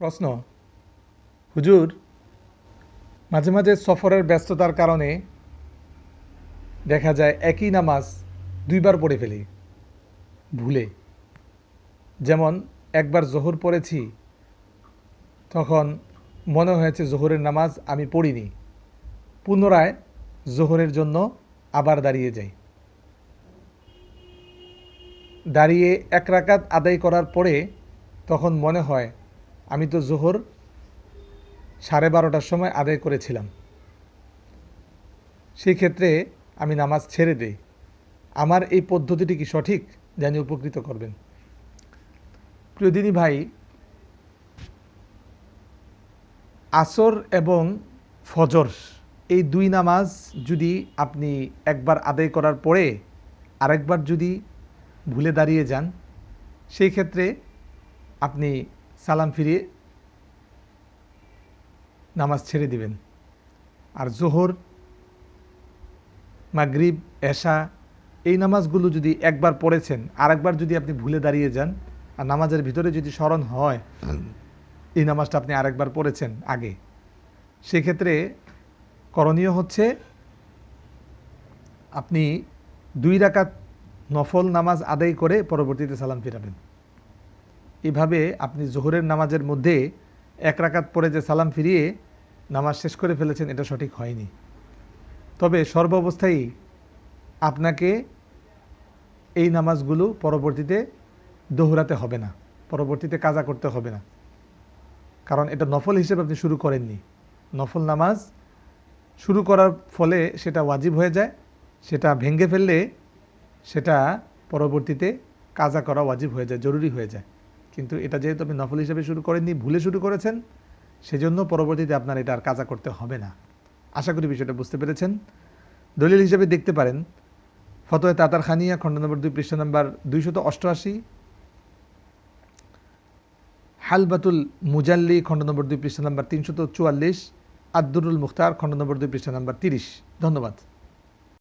প্রশ্ন। হুজুর, মাঝে মাঝে সফরের ব্যস্ততার কারণে দেখা যায় একই নামাজ দুইবার পড়ে ফেলি, ভুলে। যেমন একবার জোহর পড়েছি, তখন মনে হয়েছে জোহরের নামাজ আমি পড়িনি। পুনরায় জোহরের জন্য আবার দাঁড়িয়ে যাই। দাঁড়িয়ে এক রাকাত আদায় করার পরে তখন মনে হয় আমি তো জোহর সাড়ে বারোটার সময় আদায় করেছিলাম। সেই ক্ষেত্রে আমি নামাজ ছেড়ে দেই। আমার এই পদ্ধতিটি কি সঠিক? জানি উপকৃত করবেন। প্রিয়দিনী ভাই, আসর এবং ফজর, এই দুই নামাজ যদি আপনি একবার আদায় করার পরে আরেকবার যদি ভুলে দাঁড়িয়ে যান, সেই ক্ষেত্রে আপনি সালাম ফিরিয়ে নামাজ ছেড়ে দিবেন। আর জোহর, মাগরিব, এশা, এই নামাজগুলো যদি একবার পড়েছেন, আরেকবার যদি আপনি ভুলে দাঁড়িয়ে যান, আর নামাজের ভিতরে যদি স্মরণ হয়, এই নামাজটা আপনি আরেকবার পড়েছেন আগে। সেক্ষেত্রে করণীয় হচ্ছে আপনি দুই রাকাত নফল নামাজ আদায় করে পরবর্তীতে সালাম ফিরাবেন। এভাবে আপনি জোহরের নামাজের মধ্যে এক রাকাত পরে যে সালাম ফিরিয়ে নামাজ শেষ করে ফেলেছেন, এটা সঠিক হয়নি। তবে সর্বাবস্থায় আপনাকে এই নামাজগুলো পরবর্তীতে দোহরাতে হবে না, পরবর্তীতে কাজা করতে হবে না। কারণ এটা নফল হিসেবে আপনি শুরু করেননি। নফল নামাজ শুরু করার ফলে সেটা ওয়াজিব হয়ে যায়, সেটা ভেঙে ফেললে সেটা পরবর্তীতে কাজা করা ওয়াজিব হয়ে যায়, জরুরি হয়ে যায়। কিন্তু এটা যেহেতু আপনি নফল হিসেবে শুরু করেননি, ভুলে শুরু করেছেন, সেজন্য পরবর্তীতে আপনার এটা আর কাজা করতে হবে না। আশা করি বিষয়টা বুঝতে পেরেছেন। দলিল হিসেবে দেখতে পারেন, ফতোয় তাতার খানিয়া, খণ্ড নম্বর দুই, পৃষ্ঠা নম্বর দুইশত অষ্টআশি, হালবাতুল মুজাল্লি, খণ্ড নম্বর দুই, পৃষ্ঠা নম্বর তিনশত চুয়াল্লিশ আব্দুরুল মুখতার, খণ্ড নম্বর দুই, পৃষ্ঠা নম্বর তিরিশ। ধন্যবাদ।